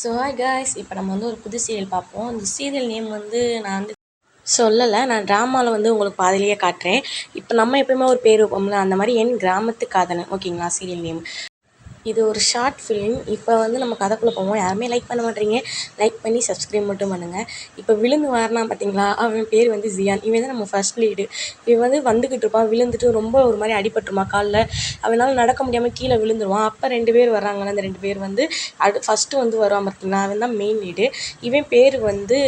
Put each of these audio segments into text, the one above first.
So hi guys இப்போ நம்ம வந்து ஒரு புது சீரியல் பார்ப்போம். இந்த சீரியல் நேம் வந்து நான் வந்து சொல்லலை. நான் ட்ராமாவில் வந்து உங்களுக்கு பாதிலேயே காட்டுறேன். இப்போ நம்ம எப்பயுமே ஒரு பேர் வைப்போம்ல அந்த மாதிரி என் கிராமத்து காதலன். ஓகேங்களா சீரியல் நேம் இது ஒரு ஷார்ட் ஃபிலிம் இப்போ வந்து நம்ம கதைக்குள்ளே போவோம். யாருமே லைக் பண்ண மாட்டேறீங்க லைக் பண்ணி சப்ஸ்கிரைப் மட்டும் பண்ணுங்கள் இப்போ விழுந்து வரனா பார்த்தீங்களா அவன் பேர் வந்து ஜியான் இவன் தான் நம்ம ஃபர்ஸ்ட் லீடு இவன் வந்து வந்துக்கிட்டு இருப்பான். விழுந்துட்டு ரொம்ப ஒரு மாதிரி அடிபட்டுருமா காலில். அவனால் நடக்க முடியாமல் கீழே விழுந்துருவான். அப்போ ரெண்டு பேர் வர்றாங்களா அந்த ரெண்டு பேர் வந்து அடு ஃபஸ்ட்டு வந்து வருவான் பார்த்தீங்களா அவன் தான் மெயின் லீடு இவன் பேர் வந்து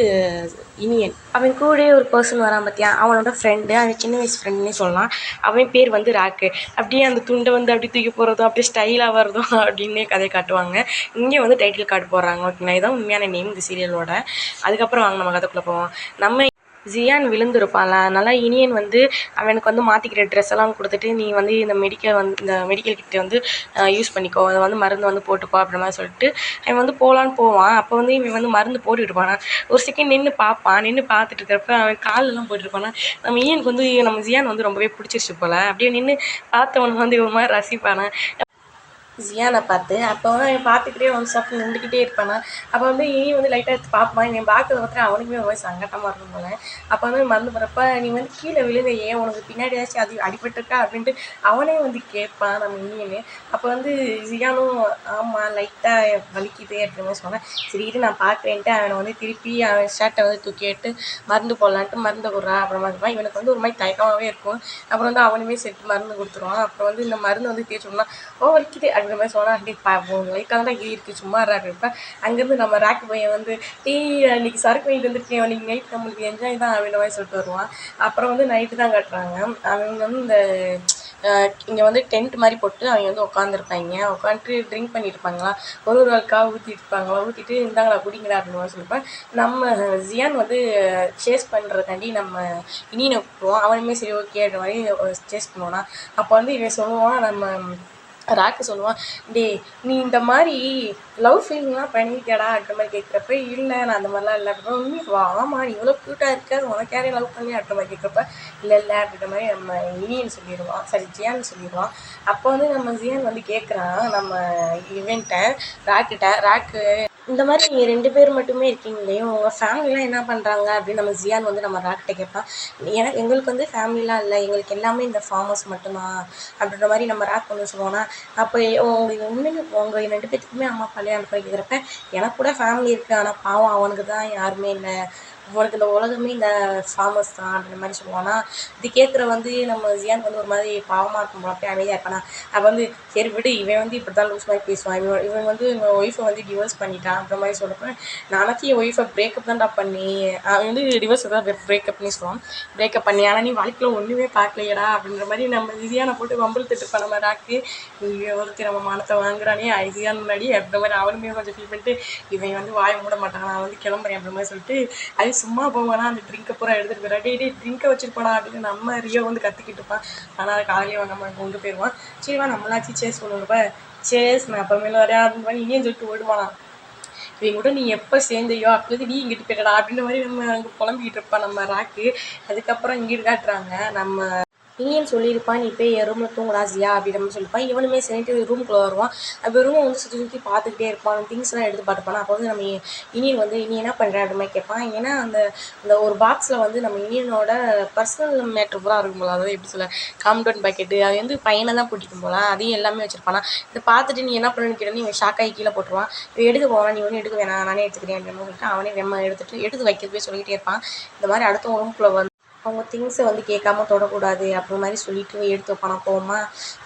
இனியன் அவன் கூடயே ஒரு பர்சன் வரான் பார்த்தியா அவனோட ஃப்ரெண்டு அவன் சின்ன வயசு ஃப்ரெண்டுன்னே சொல்லலாம். அவன் பேர் வந்து ராக்கு அப்படியே அந்த துண்டை வந்து அப்படியே தூக்கி போகிறதும் அப்படியே ஸ்டைலாக வரதும் அப்படின்னே கதையை காட்டுவாங்க. இங்கே வந்து டைட்டில் கார்டு போடுறாங்க ஓகேங்களா? இதுதான் உண்மையான நேம் இந்த சீரியலோட அதுக்கப்புறம் வாங்க நம்ம கதைக்குள்ளே போவோம். நம்ம ஜியான் விழுந்திருப்பான்ல அதனால் இனியன் வந்து அவனுக்கு வந்து மாற்றிக்கிற ட்ரெஸ் எல்லாம் கொடுத்துட்டு நீ வந்து இந்த மெடிக்கல் வந்து இந்த மெடிக்கல் கிட்ட வந்து யூஸ் பண்ணிக்கோ. அதை வந்து மருந்து வந்து போட்டுக்கோ அப்படின்ற மாதிரி சொல்லிட்டு அவன் வந்து போகலான்னு போவான். அப்போ வந்து இவன் வந்து மருந்து போட்டுட்டு போனான் ஒரு செகண்ட் நின்று பார்ப்பான். நின்று பார்த்துட்டு இருக்கிறப்ப அவன் காலெல்லாம் போட்டுருப்பானா நம்ம ஈயனுக்கு வந்து நம்ம ஜியான் வந்து ரொம்பவே பிடிச்சிருச்சு போல். அப்படியே நின்று பார்த்தவனுக்கு வந்து இவன் மாதிரி ரசிப்பானா. ஜியானை பார்த்து அப்போ வந்து அவன் பார்த்துக்கிட்டே ஒன் ஸ்டாப் நின்றுக்கிட்டே இருப்பானா. அப்போ வந்து இனி வந்து லைட்டாக எடுத்து பார்ப்பான். என் பார்க்கறத பார்த்துட்டு அவனுக்குமே ரொம்ப சங்கட்டமாக இருக்கும் போல. அப்போ வந்து மறந்து போகிறப்ப நீ வந்து கீழே விழுந்த ஏன்? உனக்கு பின்னாடி ஏதாச்சும் அது அடிபட்டுருக்கா? அப்படின்ட்டு அவனே வந்து கேட்பான் நம்ம இனியுமே. அப்போ வந்து ஜியானும் ஆமாம் லைட்டாக வலிக்குது அப்படின்னு சொன்னேன். சரி இது நான் பார்க்குறேன்ட்டு. அவனை வந்து திருப்பி அவன் ஷர்ட்டை வந்து தூக்கிட்டு மருந்து போடலான்ட்டு மருந்து போடுறா. அப்புறமா இருப்பான் இவனுக்கு வந்து ஒரு மாதிரி தயக்கமாகவே இருக்கும். அப்புறம் வந்து அவனுமே செட்டு மருந்து கொடுத்துருவான். அப்புறம் வந்து இந்த மருந்து வந்து தேய்ச்சோம்னா ஓ வலிக்குது அங்கே மாதிரி சொன்னால் அப்படி பா லைட்டாக தான் இருக்குது சும்மா இருப்பேன் அங்கேருந்து நம்ம ரேக் பையன் வந்து டீ அன்னைக்கு சரக்கு வாங்கிட்டு வந்துருக்கேன் அன்றைக்கி நைட் நம்மளுக்கு என்ஜாய் தான் அப்படின்ற மாதிரி சொல்லிட்டு வருவான். அப்புறம் வந்து நைட்டு தான் கட்டுறாங்க. அவங்க வந்து இந்த இங்கே வந்து டென்ட் மாதிரி போட்டு அவங்க வந்து உட்காந்துருப்பாங்க உட்காந்துட்டு ட்ரிங்க் பண்ணியிருப்பாங்களா ஒரு ஒரு ஆளுக்காக ஊற்றிட்டு இருப்பாங்களா? ஊற்றிட்டு இந்தாங்களா குடிங்களா அப்படின்னு சொல்லிப்பேன். நம்ம ஜியான் வந்து சேஸ் பண்ணுறதுக்காண்டி நம்ம இனியனை கூப்பிடுவோம் அவனுமே சரி ஓகே அப்படின்ற மாதிரி சேஸ் பண்ணுவோம்னா அப்போ வந்து இவன் சொல்லுவான் நம்ம ராக்கு சொல்லுவான் டேய் நீ இந்த மாதிரி லவ் ஃபீலிங்லாம் பண்ணியிருக்கியாடா அப்படின்ற மாதிரி கேட்குறப்ப இல்லை நான் அந்த மாதிரிலாம் இல்லை. அப்படின்னா வா ஆமாம் நீ இவ்வளோ க்யூட்டாக இருக்க உனக்கு யாரையும் லவ் பண்ணி அப்படின்ற மாதிரி கேட்குறப்ப இல்லை இல்லை அப்படின்ற மாதிரி நம்ம இனியன் சொல்லிடுவான் சரி ஜியான்னு சொல்லிடுவான். அப்போ வந்து நம்ம ஜியான் வந்து கேட்குறான் நம்ம இவன்ட்ட ராக்கிட்ட ராக்கு இந்த மாதிரி நீங்கள் ரெண்டு பேர் மட்டுமே இருக்கீங்களே உங்கள் ஃபேமிலிலாம் என்ன பண்ணுறாங்க அப்படின்னு நம்ம ஜியான் வந்து நம்ம ராக்கிட்ட கேட்பான். எனக்கு எங்களுக்கு வந்து ஃபேமிலிலாம் இல்லை எங்களுக்கு எல்லாமே இந்த ஃபார்மர்ஸ் மட்டும்தான் அப்படின்ற மாதிரி நம்ம ராக் ஒன்று சொல்லுவோம்னா அப்போ உங்களுக்கு உண்மையிலே உங்கள் ரெண்டு பேர்த்துக்குமே அம்மா பழைய இல்லையா கேட்குறப்ப எனக்கு கூட ஃபேமிலி இருக்குது ஆனால் பாவம் அவனுக்கு தான் யாருமே இல்லை. உனக்கு இந்த உலகமே இந்த ஃபார்மர்ஸ் தான் அப்படின்ற மாதிரி சொல்லுவானா இது கேட்குற வந்து நம்ம ஜியான் வந்து ஒரு மாதிரி பாவமாக இருக்கும் போல அப்படியே அமைதியாக இருப்பானா? அப்போ வந்து சரி விடு இவன் வந்து இப்படி தான் லூஸ் மாதிரி பேசுவான். இவன் இவன் வந்து இவன் ஒய்ஃபை வந்து டிவோர்ஸ் பண்ணிட்டான் அப்படின்ற மாதிரி சொல்கிறப்ப நானாச்சும் என் ஒய்ஃபை பிரேக்கப் தான்டா பண்ணி அவன் வந்து டிவோர்ஸ் தான் பிரேக்கப்னு சொல்லுவான். பிரேக்கப் பண்ணி ஆனால் நீ வாழ்க்கையில் ஒன்றுமே பார்க்கலையடா அப்படின்ற மாதிரி நம்ம ஜியானை போட்டு வம்பல் திட்டு பண்ண மாதிரி ஆக்கி ஒருத்தர் நம்ம மனத்தை வாங்குறானே ஐசியான் முன்னாடி அப்படின்ற மாதிரி அவனுமே கொஞ்சம் ஃபீல் பண்ணிட்டு இவன் வந்து வாய மூட மாட்டான் நான் வந்து கிளம்புறேன் அப்படின்ற மாதிரி சொல்லிட்டு அது சும்மா போவானா? அந்த ட்ரிங்கை பூரா எடுத்துகிட்டு போயிடா டே டே ட்ரிங்கை வச்சுருப்பானா அப்படின்னு நம்ம ரியோ வந்து கற்றுக்கிட்டு இருப்பான். ஆனால் காலையிலே நம்ம கொண்டு போயிடுவான் சரிவா நம்மளாச்சும் சேஸ் பண்ணுவோம்ப்பா சேஸ் நான் அப்புறமேல வரேன் அப்படின்னு பண்ணி இனியும் சொல்லிட்டு ஓடுவானா? இவங்க கூட நீ எப்போ சேர்ந்தையோ அப்போது நீ இங்கிட்டு போயிடா அப்படின்ற மாதிரி நம்ம அங்கே புலம்பிக்கிட்டு இருப்பான் நம்ம ராக்கு. அதுக்கப்புறம் இங்கிட்டு காட்டுறாங்க நம்ம இங்கேயும் சொல்லியிருப்பான் நீ போய் என் ரூமில் தூங்கடா ஜியா அப்படின்னு சொல்லியிருப்பான். இவனுமே சரின்ட்டு ரூம்குள்ளே வருவான். அப்போ ரூமை வந்து சுற்றி சுற்றி பார்த்துக்கிட்டே இருப்பான். திங்ஸ்லாம் எடுத்து பார்த்துப்பான். அப்போ வந்து நம்ம இனியன் வந்து இனி என்ன பண்ணுற அப்படி மாதிரி கேட்பான். ஏன்னா அந்த அந்த ஒரு பாக்ஸில் வந்து நம்ம இனியனோட பர்சனல் மேட்ரு பூரா இருக்கும் போல. அதாவது எப்படி சொல்ல காம்டவுன் பாக்கெட்டு அது வந்து பையனை தான் பிடிக்கும் போல. அதையும் எல்லாமே வச்சிருப்பானா. இதை பார்த்துட்டு நீ என்ன பண்ணுன்னு கேட்டா இவன் ஷாக்காகி கீழே போட்டுருவான். இவன் எடுக்க போவான் நீ ஒன்றும் எடுக்க வேணாம். நானே எடுத்துக்கிறேன். அப்படின்னு சொல்லிட்டு அவனே வெம்ம எடுத்துட்டு எடுத்து வைக்க போய் சொல்லிகிட்டே இருப்பான். இந்த மாதிரி அடுத்த ரூம்குள்ளே வந்து அவங்க திங்ஸை வந்து கேட்காம தொடக்கூடாது அப்படி மாதிரி சொல்லிட்டு எடுத்து வைப்பானா போமா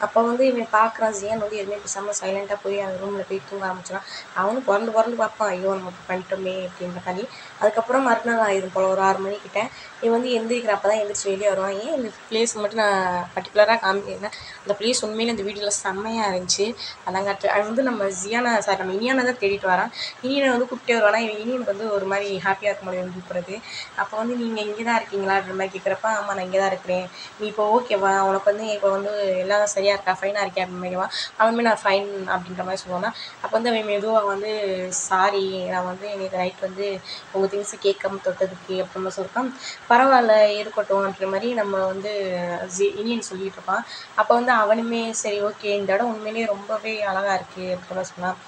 அப்போ வந்து இவன் பார்க்குறான் ஜியான் வந்து எதுவுமே பேசாமல் சைலண்ட்டாக போய் அந்த ரூமில் போய் தூங்க ஆரம்பிச்சிடான் அவனும் பிறந்து பிறந்து பார்ப்பான் ஐயோ நம்ம பண்ணிட்டோமே அப்படின்ற மாதிரி. அதுக்கப்புறம் மறுநாள் ஆயிடும் போல் ஒரு ஆறு மணிக்கிட்ட. இவன் வந்து எந்திரிக்கிறப்ப தான் எந்திரிச்சு வெளியே வருவான். ஏன் இந்த பிளேஸ் மட்டும் நான் பர்டிகுலராக காமிக்கிறேன் அந்த பிளேஸ் உண்மையிலே இந்த வீடியோவில் செம்மையாக இருந்துச்சு அதங்காட்டு அது வந்து நம்ம ஜியானா சார் நம்ம இனியானை தான் தேடிட்டு வரான். இனியனை வந்து கூப்பிட்டே வருவானா? இவன் இனியனுக்கு வந்து ஒரு மாதிரி ஹாப்பியாக இருக்க முடியும் கூப்பிட்றது அப்போ வந்து நீங்கள் இங்கே தான் இருக்கீங்களா அப்படின்ற அப்படின்லாம் கேட்குறப்ப ஆமாம் நான் இங்கே தான் இருக்கிறேன். நீ இப்போ ஓகேவா உனக்கு வந்து இப்போ வந்து எல்லாம் சரியாக இருக்கா? ஃபைனாக இருக்கே அப்படின்னு மாதிரிவா அவனுமே நான் ஃபைன் அப்படின்ற மாதிரி சொல்லுவேன்னா அப்போ வந்து அவன் மெதுவாக வந்து சாரி நான் வந்து எனக்கு நைட் வந்து உங்கள் திங்ஸை கேட்காம தொட்டதுக்கு அப்படின்னு சொல்லியிருக்கான் பரவாயில்ல இருக்கட்டும் அப்படின்ற மாதிரி நம்ம வந்து ஜி இனியன் சொல்லிகிட்டு இருப்பான். அப்போ வந்து அவனுமே சரி ஓகே இந்த இடம் உண்மையிலேயே ரொம்பவே அழகாக இருக்குது அப்படின்ற மாதிரி சொன்னான்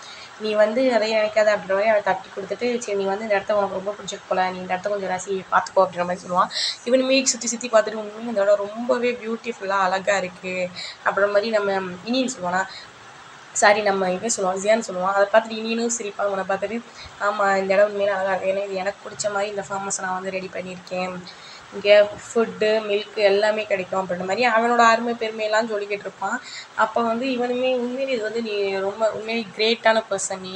நீ வந்து அதை நினைக்காத அப்படின்ற மாதிரி அவன் தட்டி கொடுத்துட்டு சரி நீ வந்து இந்த இடத்த உனக்கு ரொம்ப பிடிச்சிருக்கு போல நீ இந்த இடத்த கொஞ்சம் ரசி பார்த்துக்கோ அப்படின்ற மாதிரி சொல்லுவான். இவனுமே சுற்றி சுற்றி பார்த்துட்டு உண்மையும் இந்த இடம் ரொம்பவே பியூட்டிஃபுல்லாக அழகாக இருக்குது அப்படின்ற மாதிரி நம்ம இனின்னு சொல்லுவானா. சாரி நம்ம இவன் சொல்லுவான்? ஜியான்னு சொல்லுவான். அதை பார்த்துட்டு இனியனும் சிரிப்பான். அவனை பார்த்துட்டு ஆமாம் இந்த இடம் உண்மையிலே அழகாக இருக்குது ஏன்னா இது எனக்கு பிடிச்ச மாதிரி இந்த ஃபார்மஸை நான் வந்து ரெடி பண்ணியிருக்கேன். இங்கே ஃபுட்டு மில்க்கு எல்லாமே கிடைக்கும் அப்படின்ற மாதிரி அவனோட அருமை பெருமையெல்லாம் சொல்லிக்கிட்டு இருப்பான். அப்போ வந்து இவனுமே உண்மையிலே இது வந்து நீ ரொம்ப உண்மையிலே கிரேட்டான பர்சன் நீ.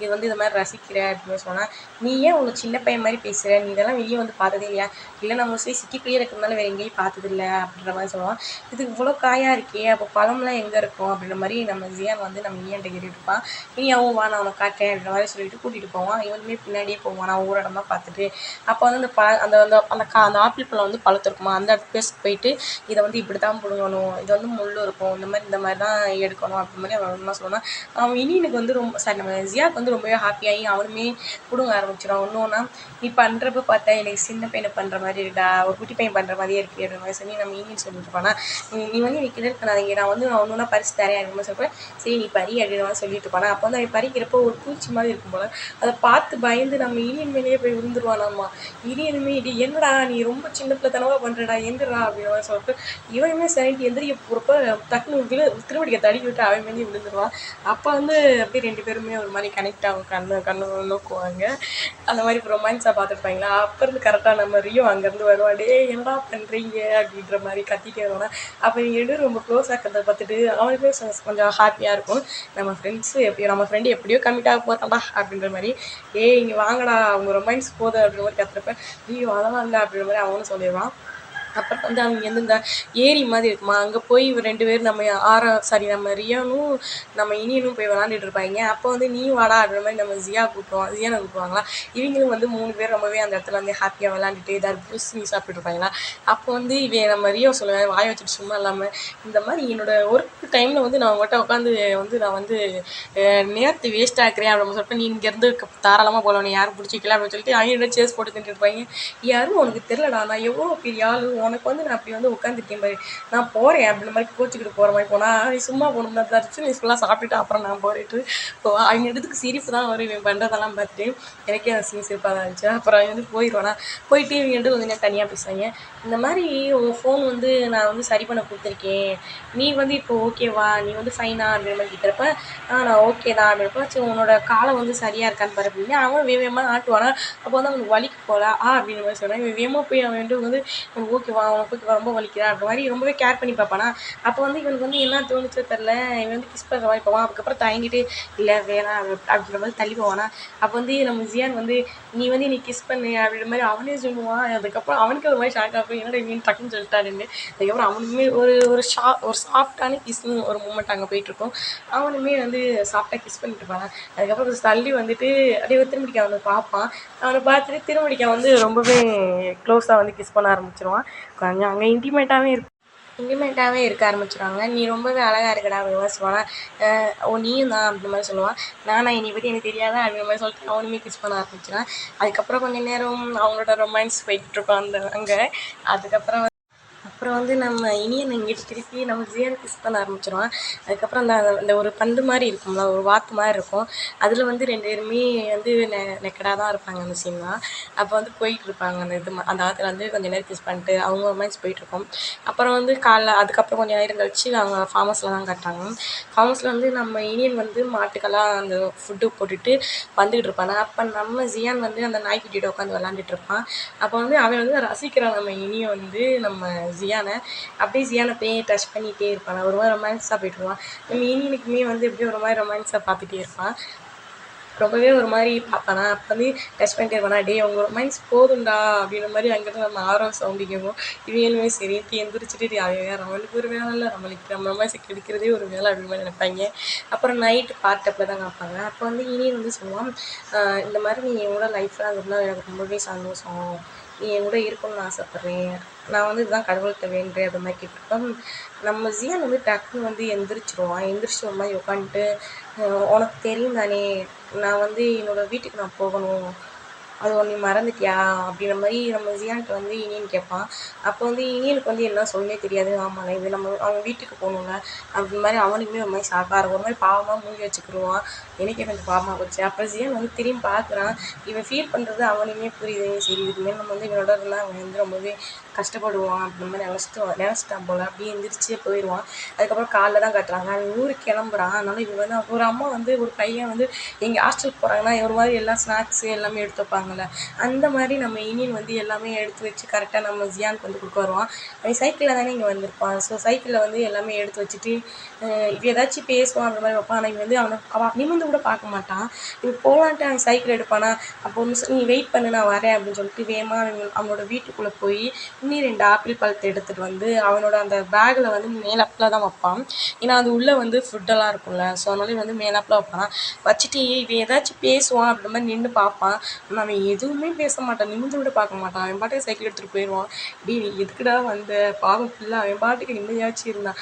இது வந்து இது மாதிரி ரசிக்கிற அப்படின்னு சொன்னால் நீ ஏன் உன்னை சின்ன பையன் மாதிரி பேசுகிற நீ இதெல்லாம் வெளியே வந்து பார்த்ததே இல்லையா? இல்லை நான் மோஸ்ட்லி சிட்டிக்குள்ளேயே இருக்கிறதுனால வேறு எங்கேயும் பார்த்ததில்ல அப்படின்ற மாதிரி சொல்லுவான். இது இவ்வளோ காயாக இருக்கே அப்போ பழம்லாம் எங்கே இருக்கும்? அப்படின்ற மாதிரி நம்ம ஜியான் வந்து நம்ம ஈயன்ட்ட கேட்டுட்டு இருப்பான். நீ அவன் வா நான் அவனை காட்டேன் அப்படின்ற மாதிரி சொல்லிட்டு கூட்டிகிட்டு போவான். இவனுமே பின்னாடியே போவான் நான் ஊரடமாக பார்த்துட்டு. அப்போ வந்து அந்த பழ அந்த அந்த அந்த கா அந்த ஆப்பிள் பழம் வந்து பழுத்திருக்குமா அந்த பேஸ்ட் போயிட்டு இதை வந்து இப்படி தான் பிடுங்கணும். இது வந்து முள் இருக்கும். இந்த மாதிரி இந்த மாதிரி தான் எடுக்கணும் அப்படி மாதிரி அவன் என்ன சொல்லுவான் அவன் இனியனுக்கு வந்து ரொம்ப சாரி நம்ம ஜியாவுக்கு வந்து ரொம்பவே ஹாப்பியாகி அவனுமே பிடுங்க ஆரம்பிச்சிடும் ஒன்று நீ பண்ணுறப்ப பார்த்தா எனக்கு சின்ன பையனை பண்ணுற மாதிரி இருக்கா ஒரு குட்டி பையன் பண்ணுற மாதிரியே இருக்கு. அப்படின்ற மாதிரி சொல்லி நம்ம இனியன் சொல்லிட்டு போனால் நீ நீ வந்து நீ கிட்ட நான் வந்து நான் ஒன்று ஒன்றா பறிச்சு தரேன். அப்படின்னு மாதிரி சொல்கிறேன் சரி நீ பறி அப்படின்னு மாதிரி சொல்லிட்டு இருப்பானா. அப்போ வந்து அவன் பறிக்கிறப்போ ஒரு பூச்சி மாதிரி இருக்கும் போல. அதை பார்த்து பயந்து நம்ம இனியன் மேலேயே போய் விழுந்துருவானாம்மா இனியனுமே இது என்னடா நீ ரொம்ப சின்ன பிள்ளைத்தனமாக பண்ணுறடா எந்திரா அப்படின்னு சொல்லிட்டு இவனுமே சரிட்டு எந்திரிக்க போகிறப்ப டக்குனு விழு திருவடிக்கை தடி விட்டு அவன் மேலே விழுந்துருவான். அப்போ வந்து அப்படியே ரெண்டு பேருமே ஒரு மாதிரி கனெக்ட் ஆகும். கண்ணு கண்ணு நோக்குவாங்க. அந்த மாதிரி இப்போ ரொமான்ஸாக பார்த்துருப்பாங்களா? அப்போ இருந்து கரெக்டாக நம்ம ரியோ அங்கேருந்து வருவான் டே என்னடா பண்ணுறீங்க அப்படின்ற மாதிரி கத்திட்டே வருவானா அப்போ இவங்க ரெண்டு ரொம்ப க்ளோஸ் ஆக்கிறத பார்த்துட்டு அவனுக்குமே கொஞ்சம் ஹாப்பியாக இருக்கும். நம்ம ஃப்ரெண்ட்ஸு எப்படியோ நம்ம ஃப்ரெண்டு எப்படியோ கம்மிட் ஆக போகிறான்டா அப்படின்ற மாதிரி ஏய் இங்கே வாங்கடா அவங்க ரொமான்ஸ் போதும் அப்படின்ற மாதிரி கத்துறப்ப ஐயோ அதெல்லாம் இல்லை அப்படின்ற மாதிரி ஆகும்னு சொல்லிடுவான். அப்புறம் வந்து அவங்க வந்து இந்த ஏரி மாதிரி இருக்குமா? அங்கே போய் ரெண்டு பேரும் நம்ம ஆற சாரி நம்ம ரியானும் நம்ம இனியனும் போய் விளாண்டுட்டு இருப்பாங்க. அப்போ வந்து நீ வாடா அப்படின்ற மாதிரி நம்ம ஜியா கூப்பிடுவோம் ஜியானை கூப்பிடுவாங்களா? இவங்களும் வந்து மூணு பேர் ரொம்பவே அந்த இடத்துல வந்து ஹாப்பியாக விளாண்டுட்டு தர்பூஸ் நீ சாப்பிட்டு இருப்பாங்களா? அப்போ வந்து இவன் நம்ம ரியோ சொல்லுவேன் வாய வச்சுட்டு சும்மா இல்லாமல் இந்த மாதிரி என்னோட ஒர்க் டைமில் வந்து நான் உங்கள்கிட்ட உட்காந்து வந்து நான் வந்து நேரத்து நேரத்தை வேஸ்ட் ஆக்குறேன் அப்படின்னு சொல்லிட்டு நீ இங்கேருந்து தாராளமாக போகலாம் நீ யாரும் பிடிச்சிக்கல அப்படின்னு சொல்லிட்டு அவங்க சேஸ் போட்டு தின்ட்டு இருப்பாங்க. யாரும் உனக்கு தெரிலடா நான் எவ்வளோ பெரிய ஆளு உனக்கு வந்து நான் அப்படி வந்து உட்காந்துருக்கேன் பாரு. நான் போகிறேன் அப்படின்ற மாதிரி கோச்சிக்கிட்டு போகிற மாதிரி போனால் நீ சும்மா போகணும்னா தரிச்சு நீ ஃபுல்லாக சாப்பிட்டுட்டு அப்புறம் நான் போறேட்டு போவான் அவங்க இடத்துக்கு சிரிப்பு தான் வரும். இவன் பண்ணுறதெல்லாம் பார்த்துட்டு எனக்கே அந்த சீன் சிரிப்பாக தான் இருந்துச்சு. அப்புறம் அவன் வந்து போயிடுவானா போயிட்டு இவங்க வந்து கொஞ்சம் தனியாக பேசுவாங்க. இந்த மாதிரி உன் ஃபோன் வந்து நான் வந்து சரி பண்ண கொடுத்துருக்கேன். நீ வந்து இப்போ ஓகேவா நீ வந்து ஃபைனா அப்படின்ற மாதிரி கேட்குறப்ப ஆ நான் ஓகே தான். அப்படின்றப்ப சரி உன்னோட காலம் வந்து சரியாக இருக்கான்னு பாரு. அப்படின்னு அவன் வேகமாக ஆட்டுவானா? அப்போ வந்து அவனுக்கு வலிக்கு போகலாம் ஆ அப்படின்ற மாதிரி சொன்னான் இவன் வேகமாக போய் அவன் வந்து வந்து ஓகேவா உனக்கு அவனுக்கு ரொம்ப வலிக்குதா? அந்த மாதிரி ரொம்பவே கேர் பண்ணி பார்ப்பானா. அப்போ வந்து இவனுக்கு வந்து என்ன தோணுச்சோ தெரில இவன் வந்து கிஸ் பண்ணுற மாதிரி போவான். அதுக்கப்புறம் தயங்கிட்டு இல்லை வேணாம் அப்படி- அப்படின்ற மாதிரி தள்ளி போவானா. அப்போ வந்து நம்ம ஜியான் வந்து நீ வந்து நீ கிஸ் பண்ணு அப்படின்ற மாதிரி அவனே சொல்லுவான். அதுக்கப்புறம் அவனுக்கு ஒரு மாதிரி ஷாக் ஆகும் என்னடா மீன் டக்குன்னு சொல்லிட்டாருன்னு அதுக்கப்புறம் அவனுமே ஒரு ஒரு ஷா ஒரு சாஃப்டான கிஸ்னு ஒரு மூமெண்ட் அங்கே போயிட்டுருக்கும். அவனுமே வந்து சாஃப்டாக கிஸ் பண்ணிட்டு இருப்பான். அதுக்கப்புறம் கொஞ்சம் தள்ளி வந்துட்டு அப்படியே திரும்பிடிக்க அவனை பார்ப்பான். அவனை பார்த்துட்டு திரும்பிடிக்க வந்து ரொம்பவே க்ளோஸாக வந்து கிஸ் பண்ண ஆரம்பிச்சிருவான். கொஞ்சம் அங்கே இன்டிமேட்டாகவே இருக்கும் இன்டிமேட்டாகவே இருக்க ஆரம்பிச்சிடுவாங்க நீ ரொம்பவே அழகாக இருக்கடா அப்படின்ற சொல்லுவானா ஓ நீயும் தான் அப்படின்ற மாதிரி சொல்லுவான் நானா என்னை பற்றி எனக்கு தெரியாதா? அப்படின்ற மாதிரி சொல்லிட்டு அவனுமே கிஸ் பண்ண ஆரம்பிச்சிடான் அதுக்கப்புறம் கொஞ்ச நேரம் அவங்களோட ரொமான்ஸ் போயிட்டுருக்கோம் அந்த அங்கே. அதுக்கப்புறம் அப்புறம் வந்து நம்ம இனியன் இங்கிட்டு திருப்பி நம்ம ஜியான் கிஸ் பண்ண ஆரம்பிச்சிடுவான் அதுக்கப்புறம் அந்த அந்த ஒரு பந்து மாதிரி இருக்கும்ல ஒரு வாத்து மாதிரி இருக்கும். அதில் வந்து ரெண்டு பேருமே வந்து நெ நெக்கடாக தான் இருப்பாங்க அந்த சீன்லாம் அப்போ வந்து போயிட்டு இருப்பாங்க அந்த இது அந்த ஆற்றுல வந்து கொஞ்சம் நேரம் கிஸ் பண்ணிட்டு அவங்க ரொமான்ஸ் போயிட்டுருக்கும் அப்புறம் வந்து காலைல அதுக்கப்புறம் கொஞ்சம் நேரம் கழிச்சு அவங்க ஃபார்ம் ஹவுஸில் தான் காட்டுறாங்க. ஃபார்ம் ஹவுஸில் வந்து நம்ம இனியன் வந்து மாட்டுக்கெல்லாம் அந்த ஃபுட்டு போட்டுட்டு வந்துக்கிட்டு இருப்பாங்க அப்போ நம்ம ஜியான் வந்து அந்த நாய்க்குட்டியோட உட்காந்து விளாண்டுட்டு இருப்பான். அப்போ வந்து அவன் வந்து ரசிக்கிறான் நம்ம இனியை வந்து நம்ம ஜியானை அப்படியே ஜியானை போய் டச் பண்ணிகிட்டே இருப்பான். ஒரு மாதிரி ரொமான்ஸாக போயிட்டுருவான் நம்ம இனியனுக்குமே வந்து எப்படியும் ஒரு மாதிரி ரொமான்ஸாக பார்த்துட்டே இருப்பான். ரொம்பவே ஒரு மாதிரி பார்ப்பானா? அப்போ வந்து டச் பண்ணிட்டே இருப்பானா? டே அவங்க ரொமான்ஸ் போதும்டா அப்படின்ற மாதிரி அங்கேருந்து நம்ம ஆர்வம் சவுண்டு கேட்கும். இவங்களுமே சரி தீ எந்திரிச்சிட்டு அவன் நம்மளுக்கு ஒரு வேலை இல்லை நம்மளுக்கு நம்ம ரொமான்ஸை கெடுக்கிறதே ஒரு வேலை அப்படின்னு மாதிரி நினைப்பாங்க. அப்புறம் நைட்டு பார்ட்டப்பில் தான் காப்பாங்க. அப்போ வந்து இனியன் வந்து சொல்லுவான் இந்த மாதிரி நீ என் கூட லைஃப்பில் இருந்தால் எனக்கு ரொம்பவே சந்தோஷம். நீ என் கூட இருக்கணும்னு ஆசைப்பட்றேன். நான் வந்து இதுதான் கடவுள்கிட்ட வேண்டுறேன் அது மாதிரி கேட்டிருப்பேன் நம்ம ஜியான் வந்து டக்குன்னு வந்து எந்திரிச்சிருவான் எந்திரிச்சு ஒரு மாதிரி உட்காந்துட்டு உனக்கு தெரியும் தானே நான் வந்து என்னோடய வீட்டுக்கு நான் போகணும். அது நீ மறந்துட்டியா? அப்படின்ற மாதிரி நம்ம ஜியான்கிட்ட வந்து இனியன் கேட்பான். அப்போ வந்து இனியனுக்கு வந்து என்ன சொல்லவே தெரியாது. ஆமாம் இது நம்ம அவங்க வீட்டுக்கு போகணும்ல. அப்படி மாதிரி அவனுக்குமே ஒரு மாதிரி சாக்காக இருக்கும். ஒரு மாதிரி பாவமாக மூஞ்சி வச்சுக்கிடுவான் எனக்கே கொஞ்சம் பாவமாக போச்சு. அப்புறம் ஜியான் வந்து திரும்பி பார்க்குறான். இவன் ஃபீல் பண்ணுறது அவனுமே புரியுது. சரி இதுமாரி நம்ம வந்து இவனோட இருந்தால் அவன் வந்து ரொம்பவே கஷ்டப்படுவான். அப்படின்ற மாதிரி நினச்சிட்டு நினச்சிட்டான் போல். அப்படியே எந்திரிச்சே போயிடுவான் அதுக்கப்புறம் காலைல தான் கட்டுறாங்க. அவன் ஊருக்கு கிளம்புறான். அதனால இவன் வந்து ஒரு அம்மா வந்து ஒரு பையன் வந்து எங்கள் ஹாஸ்டலுக்கு போகிறாங்கன்னா ஒரு மாதிரி எல்லாம் ஸ்நாக்ஸு எல்லாமே எடுத்து வைப்பாங்கல்ல அந்த மாதிரி நம்ம இனியன் வந்து எல்லாமே எடுத்து வச்சு கரெக்டாக நம்ம ஜியானுக்கு வந்து கொடுக்க வருவான். அவன் சைக்கிளில் தானே இங்கே வந்திருப்பான். ஸோ சைக்கிளில் வந்து எல்லாமே எடுத்து வச்சுட்டு இப்போ ஏதாச்சும் பேசுவான் அந்த மாதிரி வைப்பான். ஆனால் இவன் வந்து அவனை அவன் நிமிர்ந்து கூட பார்க்க மாட்டான். இவன் போகலான்ட்டு அவன் சைக்கிள் எடுப்பானா அப்போ வந்து நீ வெயிட் பண்ணு நான் வரேன் அப்படின்னு சொல்லிட்டு வேகமாக அவன் அவனோட வீட்டுக்குள்ளே போய் இன்னும் ரெண்டு ஆப்பிள் பழத்தை எடுத்துகிட்டு வந்து அவனோட அந்த பேக்கில் வந்து மேலாப்பில் தான் வைப்பான். ஏன்னா அது உள்ளே வந்து ஃபுட்டெல்லாம் இருக்கும்ல. ஸோ அதனால வந்து மேலாப்பில் வைப்பான். வச்சுட்டு இவன் ஏதாச்சும் பேசுவான் அப்படின்ற மாதிரி நின்று பார்ப்பான். நம்ம அவன் எதுவுமே பேச மாட்டான் நிமிர்ந்து கூட பார்க்க மாட்டான். அவன் பாட்டுக்கு சைக்கிள் எடுத்துகிட்டு போயிடுவான். டேய் நீ எதுக்குடா வந்த? பாவம் ஃபுல்லாக அவன் பாட்டுக்கு நிம்மதியாச்சும் இருந்தான்.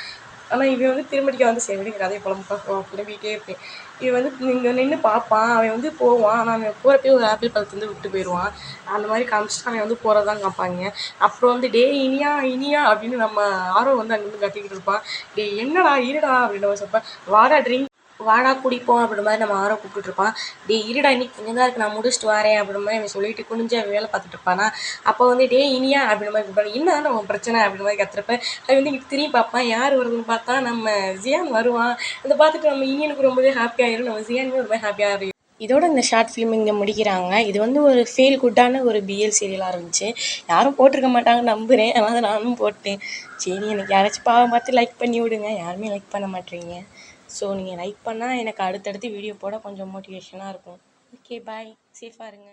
ஆனால் இவன் வந்து திரும்படிக்க வந்து சரி விடுங்க கதையை குழம்பு பார்க்கலாம் புலம்பிக்கிட்டே இருப்பேன். இவன் வந்து இங்கே நின்று பார்ப்பான். அவன் வந்து போவான். ஆனால் அவன் போகிறப்பே ஒரு ஆப்பிள் பழத்தை வந்து விட்டு போயிடுவான். அந்த மாதிரி காமிச்சிட்டு அவன் வந்து போகிறதான் காப்பாங்க அப்புறம் வந்து டே இனியா இனியா அப்படின்னு நம்ம ஆர்வம் வந்து அங்கேருந்து கட்டிக்கிட்டு இருப்பான். டே என்னடா இருடா அப்படின்னு சொல்லப்பேன் வாடா ட்ரிங்க் வாடா குடிப்போம் அப்படின்ற மாதிரி நம்ம ஆரோ கூப்பிட்டுருப்பான். டே இருடா இன்னைக்கு கொஞ்சம் தான் இருக்கு நான் முடிச்சுட்டு வரேன் அப்படின்ற மாதிரி அவன் சொல்லிட்டு குனிஞ்சு அவன் வேலை பார்த்துட்டு இருப்பானா. அப்போ வந்து டே இனியா அப்படின்ற மாதிரி கூப்பிடுவான் என்ன நம்ம உன் பிரச்சனை அப்படின்ற மாதிரி கத்துறப்ப அது வந்து இங்கே திரும்பி பார்ப்பான். யார் வருதுன்னு பார்த்தா நம்ம ஜியான் வருவான். அதை பார்த்துட்டு நம்ம இனியனுக்கு ரொம்பவே ஹாப்பியாகிடும் நம்ம ஜியானுமே ரொம்ப ஹாப்பியாக இருக்கும் இதோட இந்த ஷார்ட் ஃபிலிம் இங்கே முடிக்கிறாங்க. இது வந்து ஒரு ஃபீல் குட்டான ஒரு பிஎல் சீரியலாக இருந்துச்சு. யாரும் போட்டிருக்க மாட்டாங்கன்னு நம்புகிறேன் அதனால் நானும் போட்டேன். சரி எனக்கு யாராச்சும் பாவம் பார்த்து லைக் பண்ணி விடுங்க. யாருமே லைக் பண்ண மாட்டேறீங்க ஸோ நீங்கள் லைக் பண்ணால் எனக்கு அடுத்தடுத்து வீடியோ போட கொஞ்சம் மோட்டிவேஷனாக இருக்கும். ஓகே பாய் சேஃபாக இருங்க.